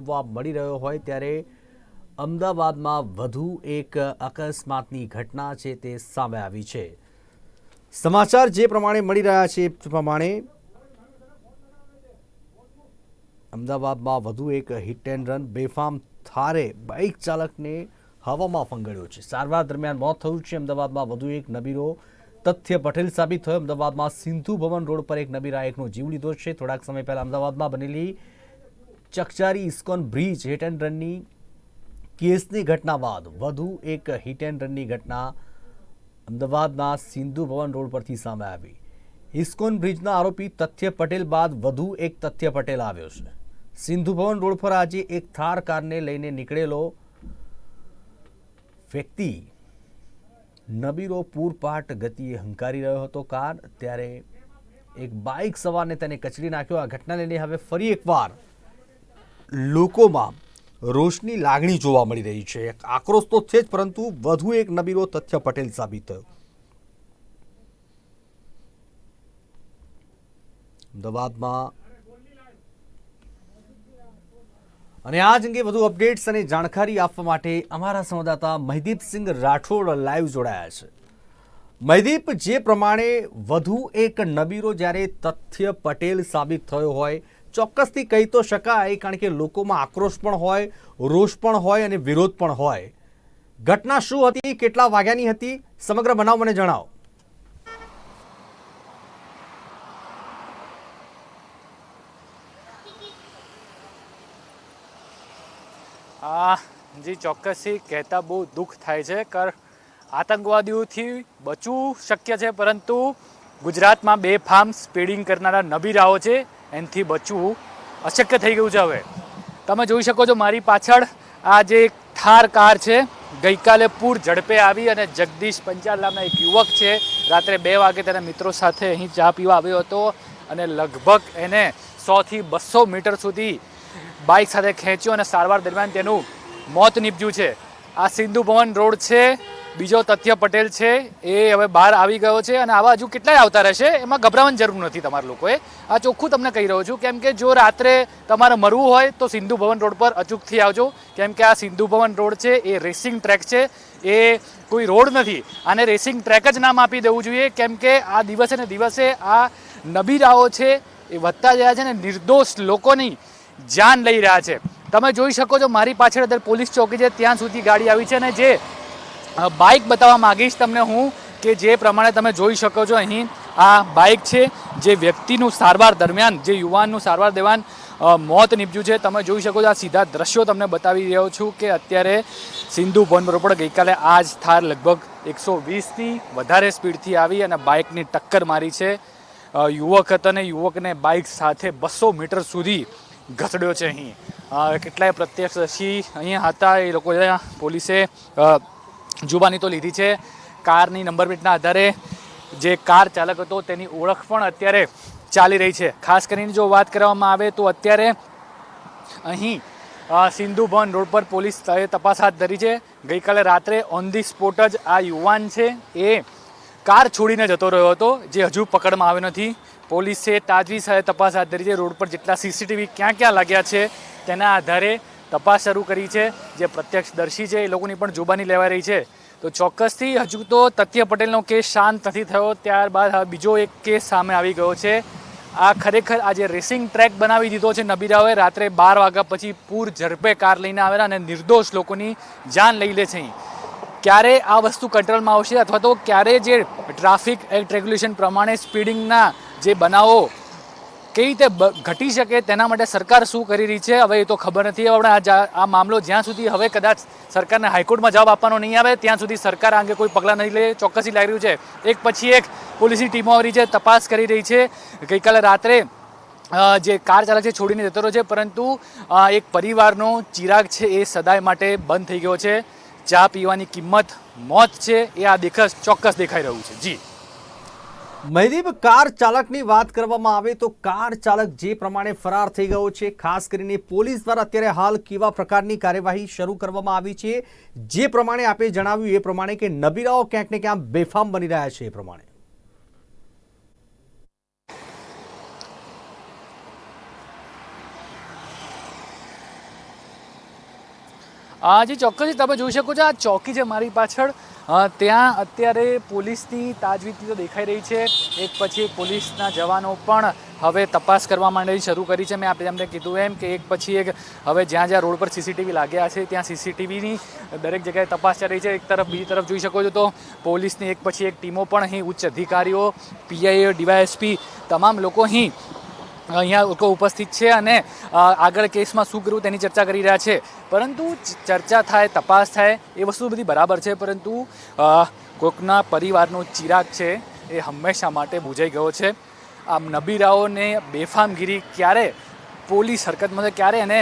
જોવા મળી રહ્યો હોય ત્યારે અમદાવાદમાં વધુ એક અકસ્માતની ઘટના છે તે સામે આવી છે. સમાચાર જે પ્રમાણે મળી રહ્યા છે એ પ્રમાણે અમદાવાદમાં વધુ એક હિટ એન્ડ રન બેફામ થારે બાઇક ચાલકને હવામાં ફંગડ્યો છે. સારવાર દરમિયાન મોત થયું છે. અમદાવાદમાં વધુ એક નબીરો તથ્ય પટેલ સાબિત થયો. અમદાવાદમાં સિંધુ ભવન રોડ પર એક નબીરા એકનો જીવ લીધો છે. થોડાક સમય પહેલા અમદાવાદમાં બનેલી ચકચારી ઇસ્કોન બ્રિજ હિટ એન્ડ રનની કેસની ઘટના બાદ વધુ એક હિટ એન્ડ રનની ઘટના અમદાવાદના સિંધુ ભવન રોડ પરથી સામે આવી. ઇસ્કોન બ્રિજના આરોપી તથ્ય પટેલ બાદ વધુ એક તથ્ય પટેલ આવ્યો છે. સિંધુ ભવન રોડ પર આજે એક થાર કારને લઈને નીકળેલો વ્યક્તિ નબીરો પૂરપાટ ગતિએ હંકારી રહ્યો હતો કાર, ત્યારે એક બાઇક સવારને તેને કચડી નાખ્યો. આ ઘટના લઈને હવે ફરી એકવાર લોકોમાં રોષની લાગણી જોવા મળી રહી છે. આક્રોશ તો છે જ, પરંતુ વધુ એક નબીરો તથ્ય પટેલ સાબિત થયો. અમદાવાદમાં અને આ જ અંગે વધુ અપડેટ્સ અને જાણકારી આપવા માટે અમારા સંવાદદાતા મહિદીપસિંહ રાઠોડ લાઈવ જોડાયા છે. મહિદીપ, જે પ્રમાણે વધુ એક નબીરો જ્યારે તથ્ય પટેલ સાબિત થયો હોય ચોક્કસથી કહી તો શકાય, કારણ કે લોકોમાં આક્રોશ પણ હોય, રોષ પણ હોય અને વિરોધ પણ હોય. ઘટના શું હતી, કેટલા વાગ્યાની હતી, સમગ્ર બનાવ મને જણાવો. આ, જી, ચોક્કસથી કહેતા બહુ દુઃખ થાય છે, કર, આતંકવાદીઓથી બચવું શક્ય છે, પરંતુ ગુજરાતમાં બે ફાર્મ સ્પીડિંગ કરનારા નબીરાઓ છે એનાથી બચવું અશક્ય થઈ ગયું છે હવે. તમે જોઈ શકો છો મારી પાછળ આ જે થાર કાર છે, ગઈકાલે પૂર ઝડપે આવી અને જગદીશ પંચાલ નામના એક યુવક છે, રાત્રે બે વાગે તેના મિત્રો સાથે અહીં ચા પીવા આવ્યો હતો અને લગભગ એને સોથી બસો મીટર સુધી બાઇક સાથે ખેંચ્યો અને સારવાર દરમિયાન તેનું મોત નીપજ્યું છે. આ સિંધુ ભવન રોડ છે બીજો તથ્ય પટેલ છે, એ હવે બહાર આવી ગયો છે અને આવા હજુ કેટલાય આવતા રહેશે, એમાં ગભરાવાની જરૂર નથી તમારા લોકોએ. આ ચોખ્ખું તમને કહી રહ્યો છું, કેમ કે જો રાત્રે તમારે મરવું હોય તો સિંધુ ભવન રોડ પર અચૂકથી આવજો. કેમ કે આ સિંધુ ભવન રોડ છે, એ રેસિંગ ટ્રેક છે, એ કોઈ રોડ નથી. આને રેસિંગ ટ્રેક જ નામ આપી દેવું જોઈએ, કેમ કે આ દિવસે ને દિવસે આ નબીરાઓ છે, એ વધતા રહ્યા છે ને નિર્દોષ લોકોની જાન લઈ રહ્યા છે. તમે જોઈ શકો છો, મારી પાછળ અત્યારે પોલીસ ચોકી છે, ત્યાં સુધી ગાડી આવી છે અને જે બાઇક બતાવવા માગીશ તમને હું કે જે પ્રમાણે તમે જોઈ શકો છો અહીં આ બાઇક છે, જે વ્યક્તિનું સારવાર દરમિયાન, જે યુવાનનું સારવાર દેવાન મોત નીપજ્યું છે. તમે જોઈ શકો છો, આ સીધા દ્રશ્યો તમને બતાવી રહ્યો છું કે અત્યારે સિંધુ ભવન રોડ ગઈકાલે આ જ થાર લગભગ એકસો વીસથી વધારે સ્પીડથી આવી અને બાઇકની ટક્કર મારી છે. યુવક હતો અને યુવકને બાઇક સાથે બસો મીટર સુધી ઘસડ્યો છે અહીં. કેટલાય પ્રત્યક્ષદર્શી અહીંયા હતા, એ લોકો પોલીસે જુબાની તો લીધી છે. કારની નંબર પ્લેટના આધારે જે કાર ચાલક હતો તેની ઓળખ પણ અત્યારે ચાલી રહી છે. ખાસ કરીને જો વાત કરવામાં આવે તો અત્યારે અહીં સિંધુ ભવન રોડ પર પોલીસ તપાસ હાથ ધરી છે. ગઈકાલે રાત્રે ઓન ધી સ્પોટ જ આ યુવાન છે એ કાર છોડીને જતો રહ્યો હતો, જે હજુ પકડમાં આવ્યો નથી. પોલીસે તાજવી તપાસ હાથ ધરી છે. રોડ પર જેટલા સીસીટીવી ક્યાં ક્યાં લાગ્યા છે તેના આધારે તપાસ શરૂ કરી છે. જે પ્રત્યક્ષદર્શી છે, એ લોકોની પણ જુબાની લેવાઈ રહી છે. તો ચોક્કસથી હજુ તો તથ્ય પટેલનો કેસ શાંત નથી થયો. ત્યારબાદ હવે બીજો એક કેસ સામે આવી ગયો છે. આ ખરેખર આ જે રેસિંગ ટ્રેક બનાવી દીધો છે નબીરાઓએ. રાત્રે બાર વાગ્યા પછી પૂર ઝડપે કાર લઈને આવેલા અને નિર્દોષ લોકોની જાન લઈ લે છે. ક્યારે આ વસ્તુ કંટ્રોલમાં આવશે અથવા તો ક્યારે જે ટ્રાફિક એક્ટ રેગ્યુલેશન પ્રમાણે સ્પીડિંગના જે બનાવો કઈ રીતે ઘટી શકે, તેના માટે સરકાર શું કરી રહી છે, હવે એ તો ખબર નથી. હવે આ આ મામલો જ્યાં સુધી હવે કદાચ સરકારને હાઈકોર્ટમાં જવાબ આપવાનો નહીં આવે, ત્યાં સુધી સરકાર આ અંગે કોઈ પગલાં નહીં લે ચોક્કસી લાગી રહ્યું છે. એક પછી એક પોલીસની ટીમો આવી રહી છે, તપાસ કરી રહી છે. ગઈકાલે રાત્રે જે કાર ચાલક છે, છોડીને જતો રહ્યો છે, પરંતુ એક પરિવારનો ચિરાગ છે એ સદાય માટે બંધ થઈ ગયો છે. ચા પીવાની કિંમત, મોત છે, એ આ દેખસ, ચોક્કસ દેખાઈ રહ્યું છે. જી. મહિદીપ, કાર ચાલકની વાત કરવામાં આવે તો કાર ચાલક જે પ્રમાણે ફરાર થઈ ગયો છે, ખાસ કરીને પોલીસ દ્વારા અત્યારે હાલ કેવા પ્રકારની કાર્યવાહી શરૂ કરવામાં આવી છે, જે પ્રમાણે આપે જણાવ્યું એ પ્રમાણે કે નબીરાઓ ક્યાંક ને ક્યાંક બેફામ બની રહ્યા છે એ પ્રમાણે. જે ચોક્કસથી તમે જોઈ શકો છો આ ચોકી છે મારી પાછળ. ત્યાં અત્યારે પોલીસની તાજવીજથી તો દેખાઈ રહી છે. એક પછી પોલીસના જવાનો પણ હવે તપાસ કરવા માટે શરૂ કરી છે. મેં આપણે તમને કીધું એમ કે એક પછી એક હવે જ્યાં જ્યાં રોડ પર સીસીટીવી લાગ્યા છે, ત્યાં સીસીટીવીની દરેક જગ્યાએ તપાસ ચાલી છે. એક તરફ, બીજી તરફ જોઈ શકો છો તો પોલીસની એક પછી એક ટીમો પણ અહીં ઉચ્ચ અધિકારીઓ પીઆઈઓ ડીવાયએસપી, તમામ લોકો અહીં અહીંયા લોકો ઉપસ્થિત છે અને આગળ કેસમાં શું કરવું તેની ચર્ચા કરી રહ્યા છે. પરંતુ ચર્ચા થાય તપાસ થાય એ વસ્તુ બધી બરાબર છે પરંતુ કોકના પરિવારનો ચિરાગ છે એ હંમેશા માટે બુજાઈ ગયો છે. આમ નબીરાઓને બેફામગીરી ક્યારે પોલીસ હરકતમાં છે, ક્યારે એને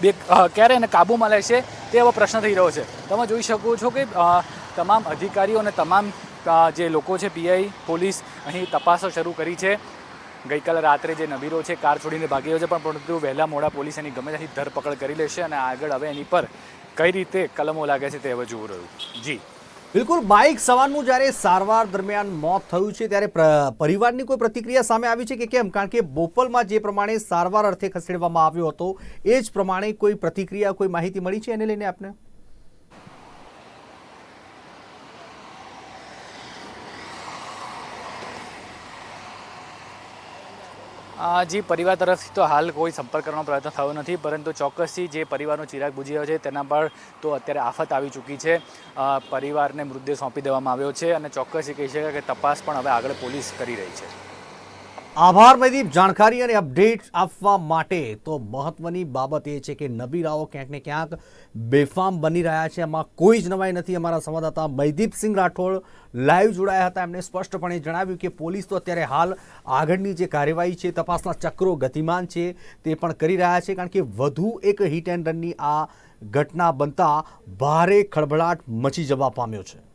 બે ક્યારે એને કાબૂમાં લેશે તે એવો પ્રશ્ન થઈ રહ્યો છે. તમે જોઈ શકો છો કે તમામ અધિકારીઓ અને તમામ જે લોકો છે પીઆઈ પોલીસ અહીં તપાસો શરૂ કરી છે. ગઈકાલે રાત્રે જે નબીરો છે, કાર છોડીને ભાગી ગયો છે, પણ પરંતુ વહેલા મોડા પોલીસ એની ગમે ત્યાંથી ધરપકડ કરી લેશે અને આગળ હવે એની પર કઈ રીતે કલમો લાગે છે તે હવે જોવું રહ્યું. જી. બિલકુલ, બાઇક સવારનું જ્યારે સારવાર દરમિયાન મોત થયું છે, ત્યારે પરિવારની કોઈ પ્રતિક્રિયા સામે આવી છે કે કેમ? કારણ કે બોપલમાં જે પ્રમાણે સારવાર અર્થે ખસેડવામાં આવ્યો હતો, એ જ પ્રમાણે કોઈ પ્રતિક્રિયા, કોઈ માહિતી મળી છે એને લઈને આપને? જી પરિવાર તરફથી તો હાલ કોઈ સંપર્ક કરવાનો પ્રયત્ન થયો નથી, પરંતુ ચોક્કસથી જે પરિવારનો ચિરાગ બુજી રહ્યો છે, તેના પર તો અત્યારે આફત આવી ચૂકી છે. પરિવારને મૃતદેહ સોંપી દેવામાં આવ્યો છે અને ચોક્કસથી કહી શકાય કે તપાસ પણ હવે આગળ પોલીસ કરી રહી છે. આભાર મયદીપ જાણકારી અને અપડેટ આપવા માટે. તો મહત્વની બાબત એ છે કે નબીરાઓ ક્યાંક ને ક્યાંક બેફામ બની રહ્યા છે. એમાં કોઈ જ નવાઈ નથી અમારા સંવાદદાતા મયદીપસિંહ રાઠોડ લાઈવ જોડાયા હતા. એમણે સ્પષ્ટપણે જણાવ્યું કે પોલીસ તો અત્યારે હાલ આગળની જે કાર્યવાહી છે, તપાસના ચક્રો ગતિમાન છે તે પણ કરી રહ્યા છે. કારણ કે વધુ એક હિટ એન્ડ રનની આ ઘટના બનતા ભારે ખળભળાટ મચી જવા પામ્યો છે.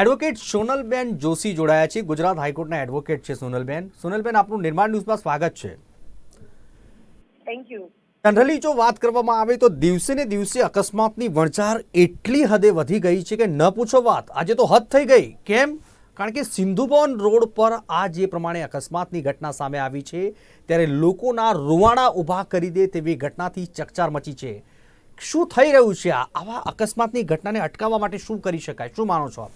એડવોકેટ સોનલબેન જોશી જોડાયા છે. ગુજરાત હાઈકોર્ટના એડવોકેટ છે સોનલબેન. સોનલબેન આપનું નિર્માણ ન્યૂઝમાં સ્વાગત છે. થેન્ક યુ જનરલી જો વાત કરવામાં આવે તો દિવસે ને દિવસે અકસ્માતની વણચાર એટલી હદે વધી ગઈ છે કે ન પૂછો વાત. આજે તો હદ થઈ ગઈ. કેમ? કારણ કે સિંધુબોન રોડ પર આ જે પ્રમાણે અકસ્માતની ઘટના સામે આવી છે. ત્યારે લોકોના રૂવાણા ઊભા કરી દે તેવી ઘટનાથી ચકચાર મચી છે. શું થઈ રહ્યું છે આવા અકસ્માતની ઘટનાને અટકાવવા માટે શું કરી શકાય? શું માનો છો આપ?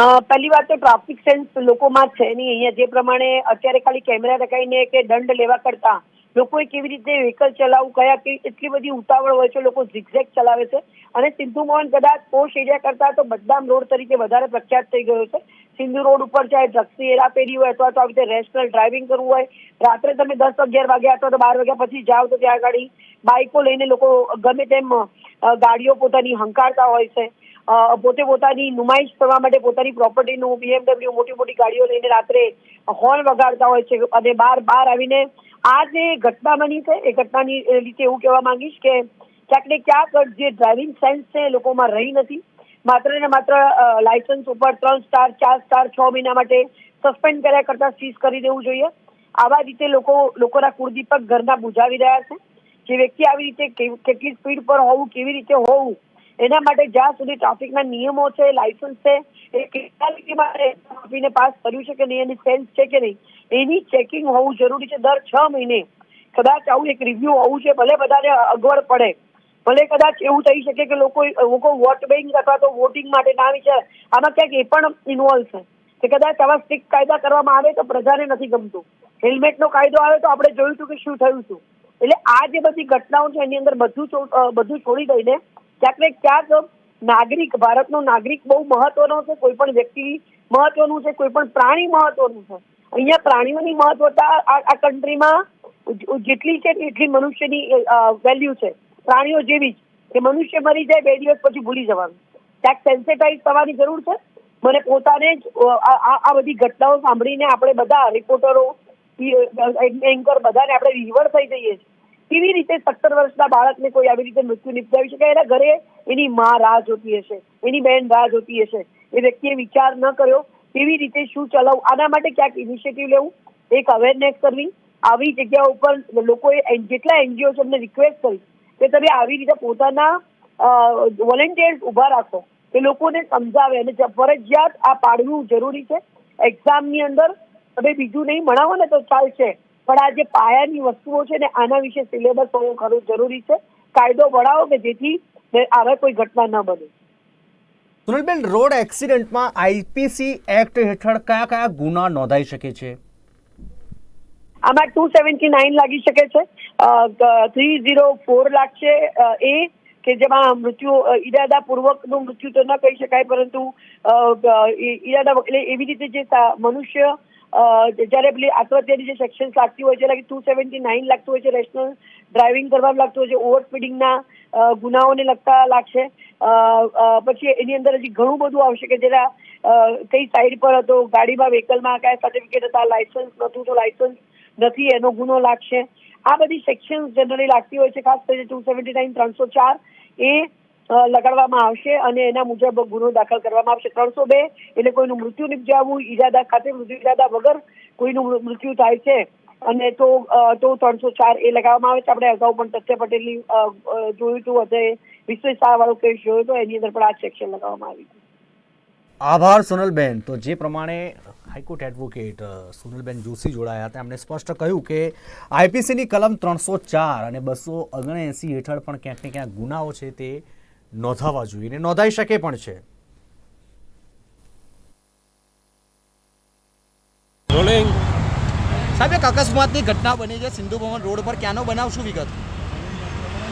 પહેલી વાત તો ટ્રાફિક સેન્સ લોકોમાં છે નહીં. અહીંયા જે પ્રમાણે અત્યારે ખાલી કેમેરા લગાવીને કે દંડ લેવા કરતા લોકોએ કેવી રીતે વ્હીકલ ચલાવવું કયા કે એટલી બધી ઉતાવળ હોય છે, લોકો ઝિગઝેગ ચલાવે છે. અને સિંધુ મોહન કદાચ પોશ એરિયા કરતા તો બદામ રોડ તરીકે વધારે પ્રખ્યાત થઈ ગયો છે. સિંધુ રોડ ઉપર ચાહે ડ્રગ્સની હેરાફેરી હોય અથવા તો આવી રીતે રેશનલ ડ્રાઇવિંગ કરવું હોય, રાત્રે તમે દસ અગિયાર વાગ્યા અથવા તો બાર વાગ્યા પછી જાઓ તો ત્યાં ગાડી બાઇકો લઈને લોકો ગમે તેમ ગાડીઓ પોતાની હંકારતા હોય છે. પોતે પોતાની નુમાઈશ કરવા માટે પોતાની પ્રોપર્ટીનું બીએમડબલ્યુ મોટી મોટી ગાડીઓ લઈને રાત્રે હોર્ન વગાડતા હોય છે અને બાર બાર આવીને આ જે ઘટના બની છે, એ ઘટનાની રીતે એવું કહેવા માંગીશ કે ક્યાંક ને ક્યાંક જે ડ્રાઇવિંગ સેન્સ છે, એ લોકોમાં રહી નથી. માત્ર ને માત્ર લાયસન્સ ઉપર ત્રણ સ્ટાર ચાર સ્ટાર છ મહિના માટે સસ્પેન્ડ કર્યા કરતા સીઝ કરી દેવું જોઈએ. આવા રીતે લોકો, લોકોના કુળદીપક ઘરના બુજાવી રહ્યા છે. જે વ્યક્તિ આવી રીતે કેટલી સ્પીડ પર હોવું, કેવી રીતે હોવું એના માટે જ્યાં સુધી ટ્રાફિકના નિયમો છે લાયસન્સ છે, એ કેટલા લીટીમાં આપીને પાસ કર્યું છે કે નહીં, એની સેન્સ છે કે નહીં, એની ચેકિંગ હોવું જરૂરી છે દર છ મહિને. કદાચ આવું એક રિવ્યુ હોવું છે, ભલે બધાને અગવડ પડે. ભલે કદાચ એવું થઈ શકે કે લોકો લોકો વોટ બેંક અથવા તો વોટિંગ માટે ના વિચાર. આમાં ક્યાંક એ પણ ઇન્વોલ્વ છે. કે કદાચ આવા સ્ટ્રિક્ટ કાયદા કરવામાં આવે તો પ્રજાને નથી ગમતું. હેલ્મેટનો કાયદો આવે તો આપણે જોયું હતું કે શું થયું હતું. એટલે આ જે બધી ઘટનાઓ છે, એની અંદર બધું બધું છોડી દઈને ક્યાંક ને ક્યાંક નાગરિક, ભારતનો નાગરિક બહુ મહત્વનો છે, કોઈ પણ વ્યક્તિ મહત્વનું છે, કોઈ પણ પ્રાણી મહત્વનું છે. અહીંયા પ્રાણીઓની મહત્વતા આ કન્ટ્રીમાં જેટલી છે એટલી મનુષ્યની વેલ્યુ છે. પ્રાણીઓ જેવી જ. કે મનુષ્ય મરી જાય, બે દિવસ પછી ભૂલી જવાનું. ક્યાંક સેન્સેટાઇઝ થવાની જરૂર છે. મને પોતાને જ આ બધી ઘટનાઓ સાંભળીને આપણે બધા રિપોર્ટરો એન્કર બધાને આપણે રિવર થઈ જઈએ છીએ. કેવી રીતે સત્તર વર્ષના બાળકને કોઈ આવી રીતે મૃત્યુ નિપજાવી શકે? એના ઘરે એની માં રાહ જોતી હશે, એની બહેન રાહ જોતી હશે. એ વ્યક્તિએ વિચાર ન કર્યો કેવી રીતે શું ચલાવવું? આના માટે ક્યાંક ઇનિશિયેટિવ લેવું? એક અવેરનેસ કરવી. આવી જગ્યા ઉપર લોકોએ જેટલા એનજીઓ છે એમને રિક્વેસ્ટ કરી કે તમે આવી રીતે પોતાના વોલેન્ટિયર્સ ઊભા રાખો. કે લોકોને સમજાવે અને ફરજિયાત આ પાડવું જરૂરી છે. એક્ઝામની અંદર તમે બીજું નહીં ભણાવો ને તો ચાલશે. પણ આ જે પાયાની વસ્તુઓ છે ને આના વિશે સિલેબસ હોવો ખરું જરૂરી છે. કાયદો ભણાવો કે જેથી આવા કોઈ ઘટના ન બને. સુનિલબેન રોડ એક્સિડન્ટમાં આઈપીસી એક્ટ હેઠળ કયા કયા ગુના નોંધાઈ શકે છે? આમાં ટુ સેવન્ટી નાઇન લાગી શકે છે. થ્રી ઝીરો ફોર લાગશે એ કે જેમાં મૃત્યુ અ, ઈરાદાપૂર્વકનું મૃત્યુ તો ન કહી શકાય પરંતુ ઈરાદા એટલે એવી રીતે જે મનુષ્ય જ્યારે પેલી આત્મહત્યાની જે સેક્શન લાગતી હોય છે એટલે ટુ સેવન્ટી નાઇન લાગતું હોય છે રેશનલ ડ્રાઇવિંગ કરવામાં લાગતું હોય છે ઓવર સ્પીડિંગના ગુનાઓને લગતા લાગશે. પછી એની અંદર હજી ઘણું બધું આવશે કે જેના કઈ સાઈડ પર હતો, ગાડીમાં વ્હીકલમાં કયા સર્ટિફિકેટ હતા લાયસન્સ નહોતું, તો લાયસન્સ નથી, એનો ગુનો લાગશે. આ બધી સેક્શન જનરલી લાગતી હોય છે, ખાસ કરીને ટુ સેવન્ટી નાઇન ત્રણસો ચાર એ લગાડવામાં આવશે અને એના મુજબ ગુનો દાખલ કરવામાં આવશે. ત્રણસો બે એટલે કોઈનું મૃત્યુ નિપજાવવું ઈરાદા ખાતે મૃત્યુ ઈરાદા વગર કોઈનું મૃત્યુ થાય છે. અને તો તો ત્રણસો ચાર એ લગાવવામાં આવે છે. આપણે અગાઉ પણ તથ્ય પટેલની જોયું હતું. અત્યારે વિશ્વેશ શાહ વાળો કેસ જોયો હતો. એની અંદર પણ આ સેક્શન લગાવવામાં આવી આભાર, સોનલબેન. તો જે પ્રમાણે હાઈકોર્ટ એડવોકેટ સોનલબેન જોશી જોડાયા હતા, એમણે સ્પષ્ટ કહ્યું કે આઈપીસીની કલમ ત્રણસો ચાર અને બસો ઓગણએંસી હેઠળ પણ ક્યાંક ને ક્યાંક ગુનાઓ છે તે નોંધાવા જોઈએ ને નોંધાઈ શકે પણ છે. રોલિંગ સાહેબ એક અકસ્માતની ઘટના બની છે સિંધુ ભવન રોડ પર. ક્યાંનો બનાવ શું વિગત?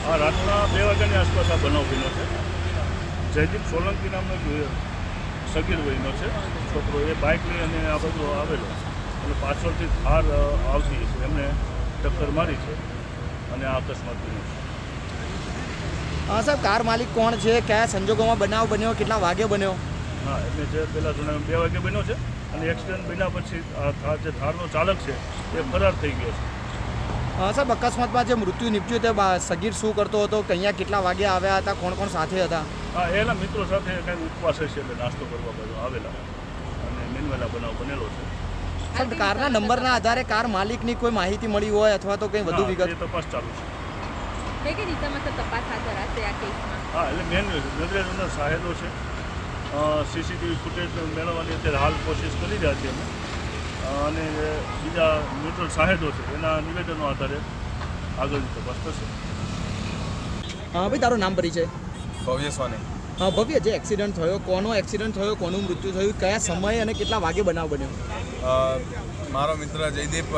આ રાતના બે વાગ્યાની આસપાસ આ બનાવ બન્યો છે. જયદીપ સોલંકી નામનો સગીર વયનો છે. છોકરો એ બાઇક લઈ અને આ બાજુ આવેલો. અને પાછળથી થાર આવતી છે એમને ટક્કર મારી છે. અને આ અકસ્માત બન્યો છે. સાહેબ કાર માલિક કોણ છે? કયા સંજોગોમાં બનાવ બન્યો? કેટલા વાગે બન્યો? હા એટલે જે પહેલાં જણાવ્યું બે વાગે બન્યો છે અને એક્સિડન્ટ બન્યા પછી જે થારનો ચાલક છે એ ફરાર થઈ ગયો છે. હા સાહેબ અકસ્માતમાં જે મૃત્યુ નીપજ્યું તે સગીર શું કરતો હતો? કે અહીંયા કેટલા વાગે આવ્યા હતા? કોણ કોણ સાથે હતા? હા એના મિત્રો સાથે કંઈ ઉપવાસ હશે એટલે નાસ્તો કરવા બાજુ આવેલા અને મેનવેલા બનાવ બનેલો છે. સાહેબ કારના નંબરના આધારે કાર માલિકની કોઈ માહિતી મળી હોય અથવા તો કંઈ વધુ હા, વિગત? તપાસ ચાલુ છે. કઈ કઈ દિશામાં તપાસ હાથ ધરાશે આ કેસમાં. હા એટલે મેન નજરે અંદર સાહેદો છે સીસીટીવી ફૂટેજ મેળવવાની અત્યારે હાલ કોશિશ કરી રહ્યા છીએ અમે. અને બીજા ન્યુટ્રલ સાહેબો છે. એના નિવેદનો આધારે આગળની તપાસ થશે. હા ભાઈ તારું નામ પરિચય. ભવ્ય સોની. હા ભવ્ય. જે એક્સિડન્ટ થયો કોનો એક્સિડન્ટ થયો કોનું મૃત્યુ થયું કયા સમયે અને કેટલા વાગે બનાવ બન્યો? મારો મિત્ર જયદીપ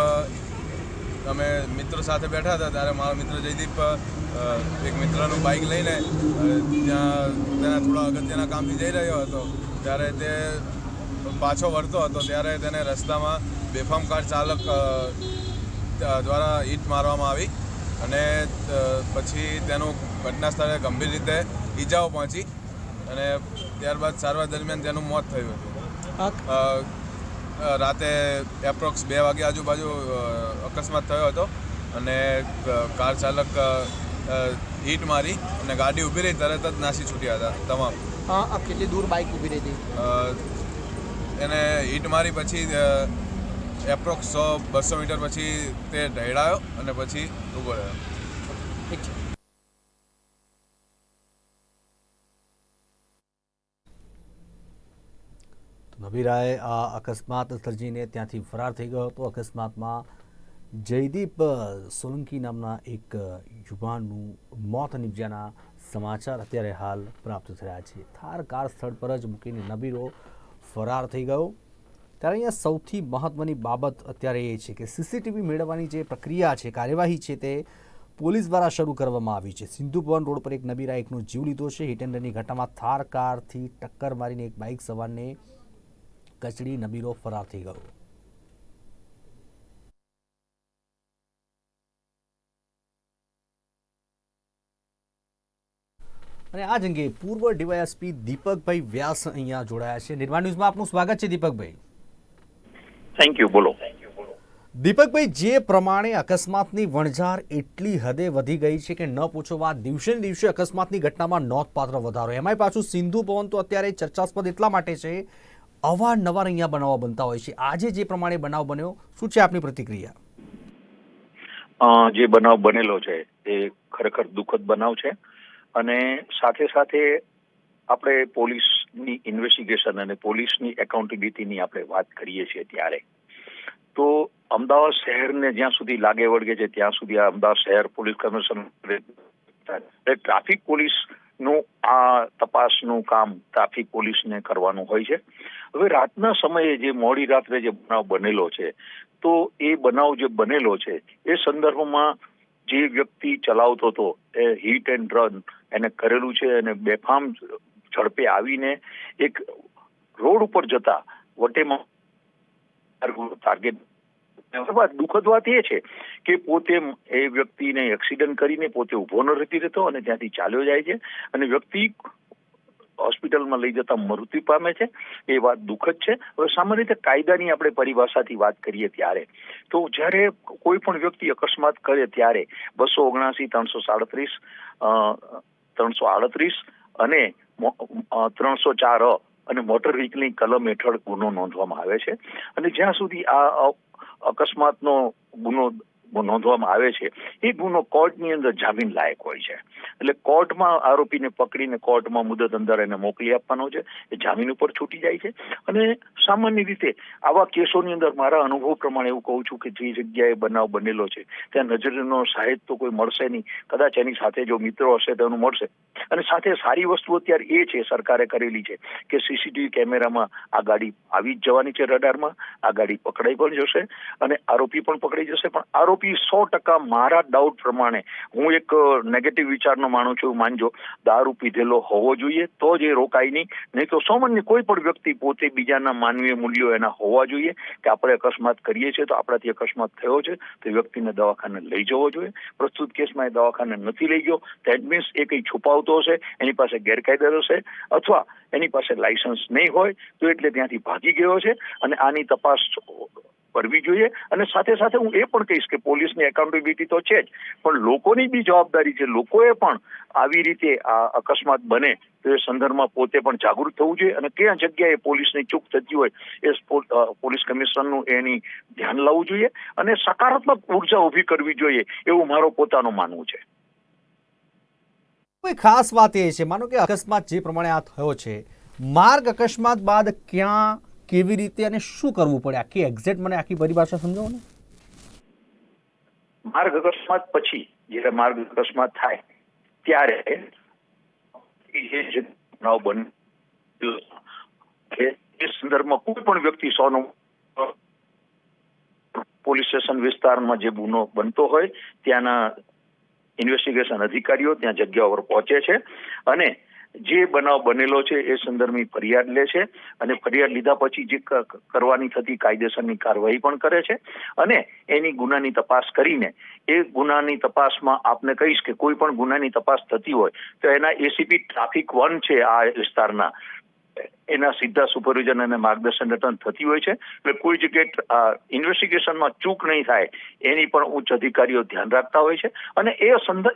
અમે મિત્રો સાથે બેઠા હતા ત્યારે મારો મિત્ર જયદીપ એક મિત્રનું બાઇક લઈને ત્યાં તેના થોડા અગત્યના કામથી જઈ રહ્યો હતો. ત્યારે તે પાછો વળતો હતો ત્યારે તેને રસ્તામાં બેફામ કાર ચાલક દ્વારા ઈટ મારવામાં આવી અને પછી તેનું ઘટના સ્થળે ગંભીર રીતે ઈજાઓ પહોંચી અને ત્યારબાદ સારવાર દરમિયાન તેનું મોત થયું હતું. રાતે એપ્રોક્સ બે વાગે આજુબાજુ અકસ્માત થયો હતો અને કાર ચાલક હીટ મારી અને ગાડી ઊભી રહી તરત જ નાસી છૂટ્યા હતા તમામ. હા આ કેટલી દૂર બાઇક ઊભી રહી હતી? એને હીટ મારી પછી એપ્રોક્સ સો બસો મીટર પછી તે ઢળાયો અને પછી ઊભો રહ્યો. ઠીક છે. નબીરાએ આ અકસ્માત સર્જીને ત્યાંથી ફરાર થઈ ગયો હતો. અકસ્માતમાં જયદીપ સોલંકી નામના એક યુવાનનું મોત નિપજ્યાના સમાચાર અત્યારે હાલ પ્રાપ્ત થયા છે. થાર કાર સ્થળ પર જ મૂકીને નબીરો ફરાર થઈ ગયો. ત્યારે અહીંયા સૌથી મહત્ત્વની બાબત અત્યારે એ છે કે સીસીટીવી મેળવવાની જે પ્રક્રિયા છે, કાર્યવાહી છે તે પોલીસ દ્વારા શરૂ કરવામાં આવી છે. સિંધુ ભવન રોડ પર એક નબીરા એકનો જીવ લીધો છે. હિટ એન્ડ ઘટનામાં થાર કારથી ટક્કર મારીને એક બાઇક સવારને કચડી નબીરો ફરાર થઈ ગયો. અને આ જ અંગે પૂર્વ ડીવાયએસપી દીપકભાઈ વ્યાસ અહીંયા જોડાયા છે. નિર્માણ ન્યૂઝમાં આપનું સ્વાગત છે દીપકભાઈ. થેન્ક યુ બોલો. દીપકભાઈ જે પ્રમાણે અકસ્માતની વણઝાર એટલી હદે વધી ગઈ છે કે ન પૂછો વાત દિવસે ને દિવસે અકસ્માતની ઘટનામાં નોંધપાત્ર વધારો. એમાંય પાછું સિંધુ ભવન તો અત્યારે ચર્ચાસ્પદ એટલા માટે છે અવારનવાર અહીંયા બનાવો બનતા હોય છે. આજે જે પ્રમાણે બનાવ બન્યો શું છે આપની પ્રતિક્રિયા? જે બનાવ બનેલો છે એ ખરેખર દુઃખદ બનાવ છે. અને સાથે સાથે આપણે પોલીસની ઇન્વેસ્ટિગેશન અને પોલીસની એકાઉન્ટેબિલિટીની આપણે વાત કરીએ છીએ ત્યારે. તો અમદાવાદ શહેરને જ્યાં સુધી લાગે વળગે છે, ત્યાં સુધી આ અમદાવાદ શહેર પોલીસ કમિશનર ટ્રાફિક પોલીસનું આ તપાસનું કામ ટ્રાફિક પોલીસને કરવાનું હોય છે. હવે રાતના સમયે જે મોડી રાત્રે જે બનાવ બનેલો છે, તો એ બનાવ જે બનેલો છે, એ સંદર્ભમાં જે વ્યક્તિ ચલાવતો હતો, એ હિટ એન્ડ રન એને કરેલું છે અને બેફામ ઝડપે આવીને એક રોડ ઉપર જતા વટેમાં ટાર્ગેટ દુઃખદ વાત એ છે કે પોતે એ વ્યક્તિને એક્સિડન્ટ કરીને પોતે ઊભો ન રહેતી રહેતો અને ત્યાંથી ચાલ્યો જાય છે અને વ્યક્તિ હોસ્પિટલમાં લઈ જતા મૃત્યુ પામે છે. એ વાત દુઃખદ છે. હવે સામાન્ય રીતે કાયદાની આપણે પરિભાષાથી વાત કરીએ ત્યારે તો જ્યારે કોઈ પણ વ્યક્તિ અકસ્માત કરે ત્યારે બસો ઓગણાસી, ત્રણસો સાડત્રીસ ત્રણસો આડત્રીસ અને ત્રણસો ચાર અને મોટર વ્હીકલની કલમ હેઠળ ગુનો નોંધવામાં આવે છે. અને જ્યાં સુધી આ અકસ્માતનો ગુનો નોંધવામાં આવે છે, એ ગુનો કોર્ટની અંદર જામીન લાયક હોય છે. એટલે કોર્ટમાં આરોપીને પકડીને કોર્ટમાં મુદત અંદર એને મોકલી આપવાનો છે, એ જામીન ઉપર છૂટી જાય છે. અને સામાન્ય રીતે આવા કેસોની અંદર મારા અનુભવ પ્રમાણે એવું કહું છું કે જે જગ્યાએ બનાવ બનેલો છે, ત્યાં નજરનો સાહેબ તો કોઈ મળશે નહીં. કદાચ એની સાથે જો મિત્રો હશે તો એનું મળશે. અને સાથે સારી વસ્તુ અત્યારે એ છે, સરકારે કરેલી છે કે સીસીટીવી કેમેરામાં આ ગાડી આવી જ જવાની છે રડારમાં, આ ગાડી પકડાઈ પણ જશે અને આરોપી પણ પકડાઈ જશે. પણ આરોપી સો ટકા મારા ડાઉટ પ્રમાણે હું એક નેગેટિવ વિચારનો માનું છું, માનજો. દારૂ પીધેલો હોવો જોઈએ, તો જ એ રોકાય નહીં. નહીં તો સામાન્ય કોઈ પણ વ્યક્તિ પોતે બીજાના માનવીય મૂલ્યો એના હોવા જોઈએ કે આપણે અકસ્માત કરીએ છીએ, તો આપણાથી અકસ્માત થયો છે, તો વ્યક્તિને દવાખાને લઈ જવો જોઈએ. પ્રસ્તુત કેસમાં એ દવાખાને નથી લઈ ગયો દેટ મીન્સ એ કંઈ છુપાવતો હશે, એની પાસે ગેરકાયદેસર હશે, અથવા એની પાસે લાયસન્સ નહીં હોય, તો એટલે ત્યાંથી ભાગી ગયો છે. અને આની તપાસ કરવી જોઈએ અને સાથે સાથે હું એ પણ કહીશ કે પોલીસની એકાઉન્ટેબિલિટી તો છે જ, પણ લોકોની બી જવાબદારી છે. લોકોએ પણ આવી રીતે આ અકસ્માત બને તો એ સંદર્ભમાં પોતે પણ જાગૃત થવું જોઈએ અને કયા જગ્યાએ પોલીસની ચૂક થતી હોય એ પોલીસ કમિશનરનું એની ધ્યાન લાવવું જોઈએ અને સકારાત્મક ઊર્જા ઊભી કરવી જોઈએ એવું મારો પોતાનું માનવું છે. કોઈ ખાસ વાત એ છે, માનો કે અકસ્માત જે પ્રમાણે આ થયો છે, માર્ગ અકસ્માત બાદ ક્યાં કેવી રીતે અને શું કરવું પડે? આખી એક્ઝેક્ટ મને આખી પરિભાષા સમજાવો ને. માર્ગ અકસ્માત પછી જ્યારે માર્ગ અકસ્માત થાય, ત્યારે જે બનાવ બને એ સંદર્ભમાં કોઈ પણ વ્યક્તિ સોનું પોલીસ સ્ટેશન વિસ્તારમાં જે ગુનો બનતો હોય, ત્યાંના ઇન્વેસ્ટિગેશન અધિકારીઓ ત્યાં જગ્યા પર પહોંચે છે અને જે બનાવ બનેલો છે એ સંદર્ભની ફરિયાદ લે છે અને ફરિયાદ લીધા પછી જે કરવાની થતી કાયદેસરની કાર્યવાહી પણ કરે છે અને એની ગુનાની તપાસ કરીને એ ગુનાની તપાસમાં આપને કહીશ કે કોઈ પણ ગુનાની તપાસ થતી હોય તો એના એસીપી ટ્રાફિક વન છે આ વિસ્તારના એના સીધા સુપરવિઝન અને માર્ગદર્શન હેઠળ થતી હોય છે. એટલે કોઈ જગ્યાએ ઇન્વેસ્ટિગેશનમાં ચૂક નહીં થાય, એની પણ ઉચ્ચ અધિકારીઓ ધ્યાન રાખતા હોય છે. અને એ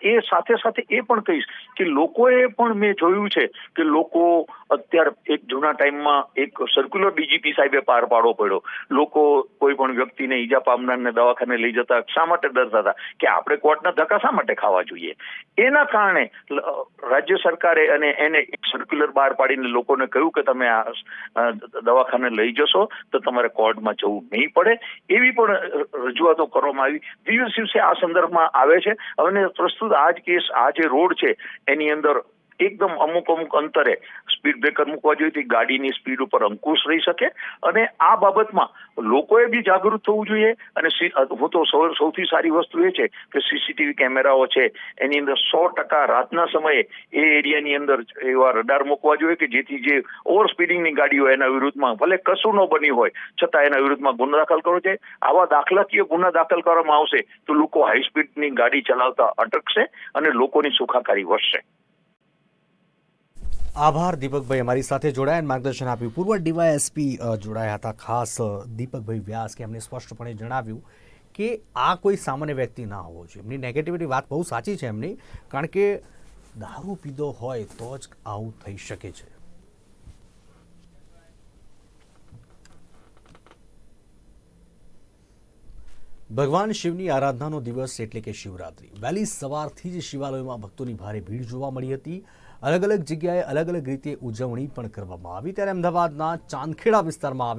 એ સાથે સાથે એ પણ કહીશ કે લોકોએ પણ મેં જોયું છે કે લોકો અત્યારે એક જૂના ટાઈમમાં એક સર્ક્યુલર ડીજીપી સાહેબે પાર પાડવો પડ્યો. લોકો કોઈ પણ વ્યક્તિને ઈજા પામનારને દવાખાને લઈ જતા શા માટે ડરતા હતા? કે આપણે કોર્ટના ધક્કા શા માટે ખાવા જોઈએ? એના કારણે રાજ્ય સરકારે અને એને એક સર્ક્યુલર બહાર પાડીને લોકોને કહ્યું કે તમે આ દવાખાને લઈ જશો તો તમારે કોર્ટમાં જવું નહીં પડે. એવી પણ રજૂઆતો કરવામાં આવી. દિવસ દિવસે આ સંદર્ભમાં આવે છે. અને પ્રસ્તુત આ જ કેસ, આ જે રોડ છે, એની અંદર એકદમ અમુક અમુક અંતરે સ્પીડ બ્રેકર મૂકવા જોઈએ થી ગાડીની સ્પીડ ઉપર અંકુશ રહી શકે. અને આ બાબતમાં લોકોએ બી જાગૃત થવું જોઈએ. અને હું તો સૌથી સારી વસ્તુ એ છે કે સીસીટીવી કેમેરાઓ છે, એની અંદર સો ટકા રાતના સમયે એ એરિયાની અંદર એવા રડાર મૂકવા જોઈએ કે જેથી જે ઓવર સ્પીડિંગની ગાડીઓ એના વિરુદ્ધમાં, ભલે કશું ન બન્યું હોય, છતાં એના વિરુદ્ધમાં ગુનો દાખલ કરવો જોઈએ. આવા દાખલાકીય ગુના દાખલ કરવામાં આવશે તો લોકો હાઈ સ્પીડની ગાડી ચલાવતા અટકશે અને લોકોની સુખાકારી વધશે. આભાર, દીપકભાઈ અમારી સાથે જોડાયા માર્ગદર્શન આપ્યું. પૂર્વ ડીવાયએસપી જોડાયા હતા. ખાસ દીપકભાઈ વ્યાસ કે એમને સ્પષ્ટપણે જણાવ્યું કે આ કોઈ સામાન્ય વ્યક્તિ ના હોવો જોઈએ. એમની નેગેટિવિટી વાત બહુ સાચી છે એમની, કારણ કે દારૂ પીધો હોય તો જ આવું થઈ શકે છે. ભગવાન શિવની આરાધનાનો દિવસ એટલે કે શિવરાત્રિ. વહેલી સવારથી જ શિવાલયોમાં ભક્તોની ભારે ભીડ જોવા મળી હતી. અલગ અલગ જગ્યાએ અલગ અલગ રીતે ઉજવણી પણ કરવામાં આવી. ત્યારે અમદાવાદના ચાંદખેડા વિસ્તારમાં